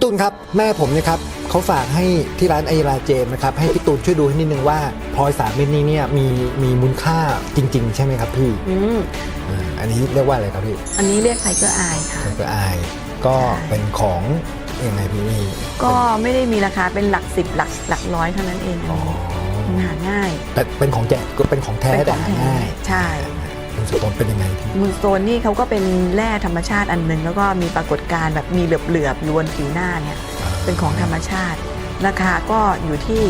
พี่ตูนครับแม่ผมเนะครับเขาฝากให้ที่ร้านไอราเจมนะครับให้พี่ตูนช่วยดูให้นิดนึงว่าพลอยสามเม็ดนี้เนี่ยมีมีมูลค่าจริง ๆ ใช่ไหมครับพี่อืมอ่าอันนี้เรียกว่าอะไรครับพี่อันนี้เรียกไทเกอร์อายค่ะ ก็อายก็เป็นของยังไงพี่นี่ก็ไม่ได้มีราคาเป็นหลักสิบหลักหลักร้อยเท่านั้นเองอ๋อมันหาง่ายแต่เป็นของแจกก็เป็นของแท้เป็นแต่ของหาแท้ง่าย ใช่คุณ สมบัติเป็นยังไงพี่มูลโซนนี่เขาก็เป็นแร่ธรรมชาติอันหนึงแล้วก็มีปรากฏการณ์แบบมีเหลือบๆอยู่บนผิวหน้าเนี่ยเป็นของธรรมชาติ ราคาก็อยู่ที่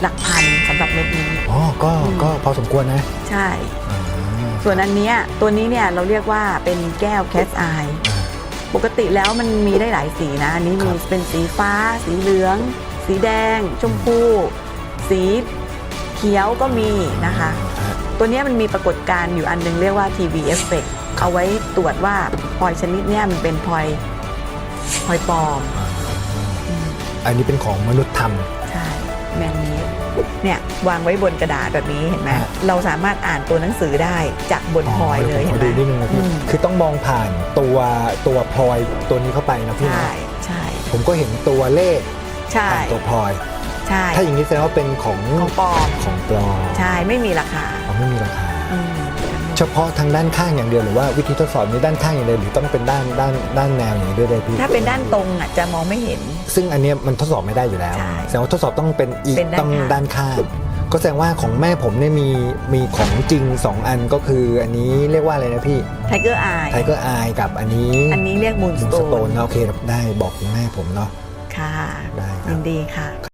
หลักพันสำหรับเม็ดนี้อ๋อก็อืมก็พอสมควรนะ ใช่อ่าส่วนอันเนี้ยตัวนี้เนี่ยเราเรียกว่าเป็นแก้วแคสไออ่าปกติแล้วมันมีได้หลายสีนะ อันนี้มีครับเป็นสีฟ้า สีเหลือง สีแดง ชมพู สีเขียวก็มีนะคะอ่า ตัวเนี้ยมันมีปรากฏการณ์อยู่อันหนึงเรียกว่า TV effect เอาไว้ตรวจว่าพลอยชนิดเนี้ยมันเป็นพลอยพลอยปลอมอ่าอืมอันนี้เป็นของมนุษย์ทำใช่แมงนี้เนี่ยวางไว้บนกระดาษแบบนี้เห็นไหมฮะเราสามารถอ่านตัวหนังสือได้จากบนพลอยเลยขเห็อนไหมดูนิดนึงนะพี่อืมคือต้องมองผ่านตัวตัวพลอยตัวนี้เข้าไปนะพี่ใช่นะใช่ผมก็เห็นตัวเลขใช่ผ่านตัวพลอยใช่ถ้าอย่างนี้แสดงว่าเป็นของของปลอมของปลอมใช่ ไม่มีราคาอ๋อไม่มีราคา อืมเฉพาะทางด้านข้างอย่างเดียวหรือว่าวิธีทดสอบนี้ด้านข้างอย่างเดียวหรือต้องเป็นด้านด้านด้านแนวอย่างนี้ด้วยได้พี่ถ้าเป็นด้านตรงอะจะมองไม่เห็น ซึ่งอันเนี้ยมันทดสอบไม่ได้อยู่แล้วใช่แสดงว่าทดสอบต้องเป็นอีกเป็นด้านต้องข้าง ด้านข้าง ก็แสดงว่าของแม่ผมเนี่ยมีมีของจริง 2 อันก็คืออันนี้เรียกว่าอะไรนะพี่ไทเกอร์อายไทเกอร์อายกับอันนี้อันนี้เรียกมูนมูสนโตสโตนนนะโอเคได้บอกคุณแม่ผมเนาะค่ะได้ครัยิบ นดีค่ะ